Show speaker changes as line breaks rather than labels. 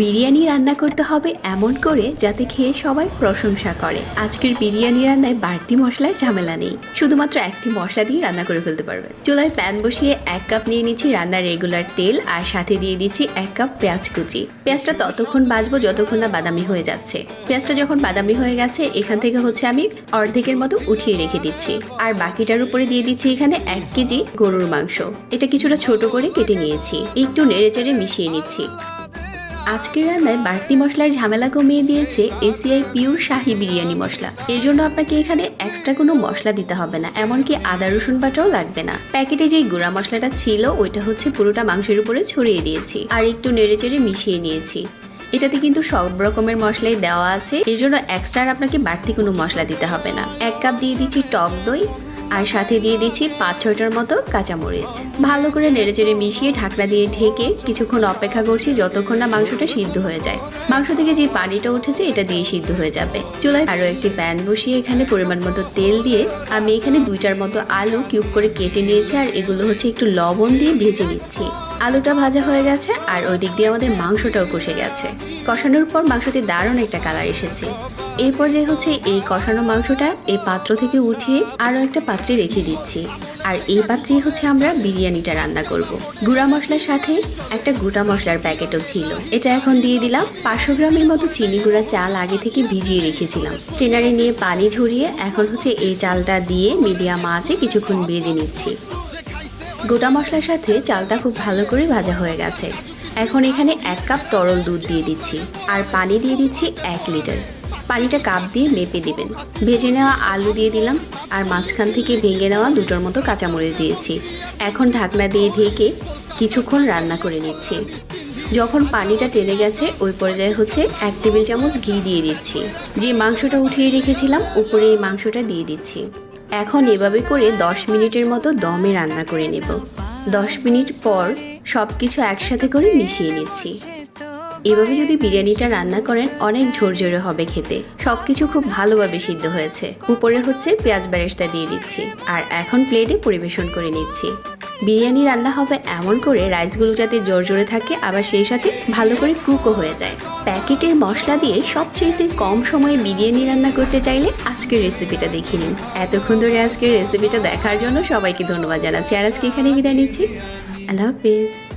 বিরিয়ানি রান্না করতে হবে এমন করে যাতে খেয়ে সবাই প্রশংসা করে। আজকের বিরিয়ানি রান্নায় বাড়তি মশলার ঝামেলা নেই। শুধুমাত্র একটি মশলা দিয়ে রান্না করে ফেলতে পারবে। চুলায় প্যান বসিয়ে এক কাপ নিয়ে নিচ্ছি রান্নার রেগুলার তেল আর সাথে দিয়ে দিচ্ছি এক কাপ পেঁয়াজ কুচি। পেঁয়াজটা ততক্ষণ বাজবো যতক্ষণ না বাদামি হয়ে যাচ্ছে। পেঁয়াজটা যখন বাদামি হয়ে গেছে, এখান থেকে হচ্ছে আমি অর্ধেকের মতো উঠিয়ে রেখে দিচ্ছি। আর বাকিটার উপরে দিয়ে দিচ্ছি এখানে এক কেজি গরুর মাংস। এটা কিছুটা ছোট করে কেটে নিয়েছি। একটু নেড়ে চেড়ে মিশিয়ে নিচ্ছি। আজকের রান্নায় বাড়তি মশলার ঝামেলা কমিয়ে দিয়েছে এসিআই পিওর শাহি বিরিয়ানি মশলা। এর জন্য আপনাকে এখানে এক্সট্রা কোনো মশলা দিতে হবে না, এমনকি আদা, রসুন বাটাও লাগবে না। প্যাকেটে যে গুঁড়া মশলাটা ছিল, ওইটা হচ্ছে পুরোটা মাংসের উপরে ছড়িয়ে দিয়েছি আর একটু নেড়েচেড়ে মিশিয়ে নিয়েছি। এটাতে কিন্তু সব রকমের মশলাই দেওয়া আছে, এর জন্য এক্সট্রা আর আপনাকে বাড়তি কোনো মশলা দিতে হবে না। এক কাপ দিয়ে দিচ্ছি টক দই আর সাথে দিয়ে দিচ্ছি পাঁচ ছয়টার মতো কাঁচামরিচ। ভালো করে নেড়েচেড়ে মিশিয়ে ঢাকনা দিয়ে ঢেকে কিছুক্ষণ অপেক্ষা করছি যতক্ষণ না মাংসটা সিদ্ধ হয়ে যায়। মাংস থেকে যে পানিটা উঠেছে, এটা দিয়ে সিদ্ধ হয়ে যাবে। চুলায় আরও একটি প্যান বসিয়ে এখানে পরিমাণ মতো তেল দিয়ে আমি এখানে দুইটার মতো আলু কিউব করে কেটে নিয়েছি, আর এগুলো হচ্ছে একটু লবণ দিয়ে ভেজে নিচ্ছি। আলুটা ভাজা হয়ে গেছে আর ওই দিক দিয়ে আমাদের মাংসটাও কষে গেছে। কষানোর পর মাংসতে দারুণ একটা কালার এসেছে। এই পর্যায়ে হচ্ছে এই কষানো মাংসটা এই পাত্র থেকে উঠিয়ে আরও একটা পাত্রে রেখে দিচ্ছি। আর এই পাত্রেই হচ্ছে আমরা বিরিয়ানিটা রান্না করব। গুঁড়া মশলার সাথে একটা গোটা মশলার প্যাকেটও ছিল। এটা এখন দিয়ে দিলাম। পাঁচশো গ্রামের মতো চিনি গুঁড়া চাল আগে থেকে ভিজিয়ে রেখেছিলাম। স্টেনারে নিয়ে পানি ঝরিয়ে এখন হচ্ছে এই চালটা দিয়ে মিডিয়াম আঁচে কিছুক্ষণ ভেজে নিচ্ছি। গোটা মশলার সাথে চালটা খুব ভালো করে ভাজা হয়ে গেছে। এখন এখানে এক কাপ তরল দুধ দিয়ে দিচ্ছি আর পানি দিয়ে দিচ্ছি এক লিটার। পানিটা কাপ দিয়ে মেপে দিবেন ভেজে নেওয়া আলু দিয়ে দিলাম আর মাঝখান থেকে ভেঙে নেওয়া দুটোর মতো কাঁচামরিচ দিয়েছি। এখন ঢাকনা দিয়ে ঢেকে কিছুক্ষণ রান্না করে নিচ্ছি। যখন পানিটা টেনে গেছে, ওই পর্যায়ে হচ্ছে এক টেবিল চামচ ঘি দিয়ে দিচ্ছি। যে মাংসটা উঠিয়ে রেখেছিলাম, উপরে এই মাংসটা দিয়ে দিচ্ছি। এখন এভাবে করে দশ মিনিটের মতো দমে রান্না করে নেব। দশ মিনিট পর সব কিছু একসাথে করে মিশিয়ে নিচ্ছি। এভাবে যদি বিরিয়ানিটা রান্না করেন, অনেক ঝোরঝোরে হবে খেতে। সব কিছু খুব ভালোভাবে সিদ্ধ হয়েছে। উপরে হচ্ছে পেঁয়াজ বেরেস্তা দিয়ে দিচ্ছি। আর এখন প্লেটে পরিবেশন করে নিচ্ছি। বিরিয়ানি রান্না হবে এমন করে রাইসগুলো যাতে জোর জোরে থাকে, আবার সেই সাথে ভালো করে কুকও হয়ে যায়। প্যাকেটের মশলা দিয়ে সবচেয়ে কম সময়ে বিরিয়ানি রান্না করতে চাইলে আজকের রেসিপিটা দেখে নিন। এতক্ষণ ধরে আজকের রেসিপিটা দেখার জন্য সবাইকে ধন্যবাদ জানাচ্ছি। আর আজকে এখানে বিদায় নিচ্ছি। আল্লাহ হাফিজ।